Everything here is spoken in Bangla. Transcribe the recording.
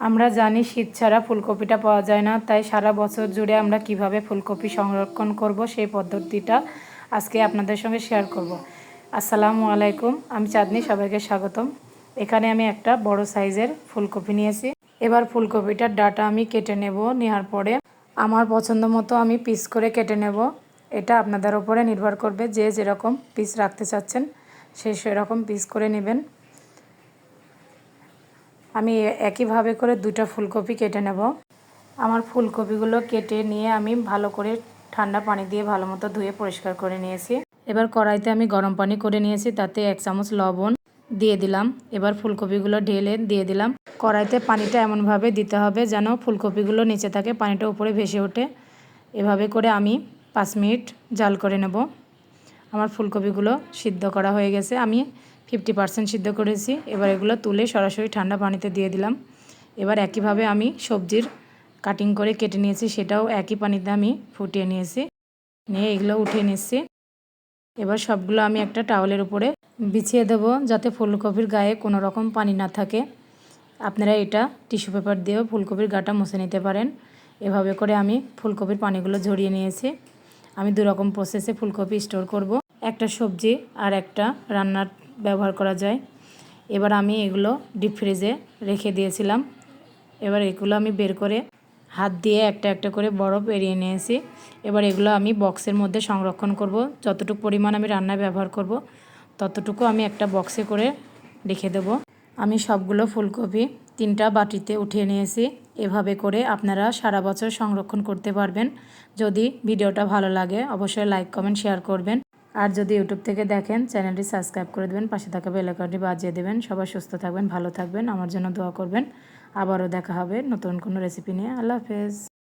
আমরা জানি শীত ছাড়া ফুলকপিটা পাওয়া যায় না, তাই সারা বছর জুড়ে আমরা কীভাবে ফুলকপি সংরক্ষণ করব সেই পদ্ধতিটা আজকে আপনাদের সঙ্গে শেয়ার করব। আসসালামু আলাইকুম, আমি চাঁদনি, সবাইকে স্বাগতম। এখানে আমি একটা বড় সাইজের ফুলকপি নিয়েছি। এবার ফুলকপিটার ডাটা আমি কেটে নেব নেওয়ার পরে। আমার পছন্দ মতো আমি পিস করে কেটে নেব। এটা আপনাদের ওপরে নির্ভর করবে যে যেরকম পিস রাখতে চাচ্ছেন, সে সেরকম পিস করে নেবেন। আমি একইভাবে করে দুটো ফুলকপি কেটে নেব। আমার ফুলকপিগুলো কেটে নিয়ে আমি ভালো করে ঠান্ডা পানি দিয়ে ভালো মতো ধুয়ে পরিষ্কার করে নিয়েছি। এবার কড়াইতে আমি গরম পানি করে নিয়েছি, তাতে এক চামচ লবণ দিয়ে দিলাম। এবার ফুলকপিগুলো ঢেলে দিয়ে দিলাম। কড়াইতে পানিটা এমনভাবে দিতে হবে যেন ফুলকপিগুলো নিচে থাকে, পানিটা উপরে ভেসে ওঠে। এভাবে করে আমি পাঁচ মিনিট জাল করে নেব। আমার ফুলকপিগুলো সিদ্ধ করা হয়ে গেছে। আমি ফিফটি পার্সেন্ট সিদ্ধ করেছি। এবার এগুলো তুলে সরাসরি ঠান্ডা পানিতে দিয়ে দিলাম। এবার একইভাবে আমি সবজির কাটিং করে কেটে নিয়েছি। সেটাও একই পানিতে আমি ফুটিয়ে নিয়েছি। নিয়ে এগুলো উঠিয়ে নিচ্ছি। এবার সবগুলো আমি একটা টাওয়ালের উপরে বিছিয়ে দেব যাতে ফুলকপির গায়ে কোনো রকম পানি না থাকে। আপনারা এটা টিস্যু পেপার দিয়েও ফুলকপির গাটা মুছে নিতে পারেন। এভাবে করে আমি ফুলকপির পানিগুলো ঝরিয়ে নিয়েছি। আমি দু রকম প্রসেসে ফুলকপি স্টোর করব। একটা সবজি আর একটা রান্নার ব্যবহার করা যায়। এবার আমি এগুলো ডিপ ফ্রিজে রেখে দিয়েছিলাম। এবার এগুলো আমি বের করে হাত দিয়ে একটা একটা করে বরফ এড়িয়ে নিয়েছি। এবার এগুলো আমি বক্সের মধ্যে সংরক্ষণ করব। যতটুকু পরিমাণ আমি রান্নায় ব্যবহার করব, ততটুকু আমি একটা বক্সে করে রেখে দেব। আমি সবগুলো ফুলকপি তিনটা বাটিতে উঠিয়ে নিয়েছি। এভাবে করে আপনারা সারা বছর সংরক্ষণ করতে পারবেন। যদি ভিডিওটা ভালো লাগে, অবশ্যই লাইক, কমেন্ট, শেয়ার করবেন। আর যদি ইউটিউব থেকে দেখেন, চ্যানেলটি সাবস্ক্রাইব করে দেবেন, পাশে থাকা বেলাকাটি বাজিয়ে দেবেন। সবাই সুস্থ থাকবেন, ভালো থাকবেন, আমার জন্য দোয়া করবেন। আবারও দেখা হবে নতুন কোনো রেসিপি নিয়ে। আল্লাহ হাফেজ।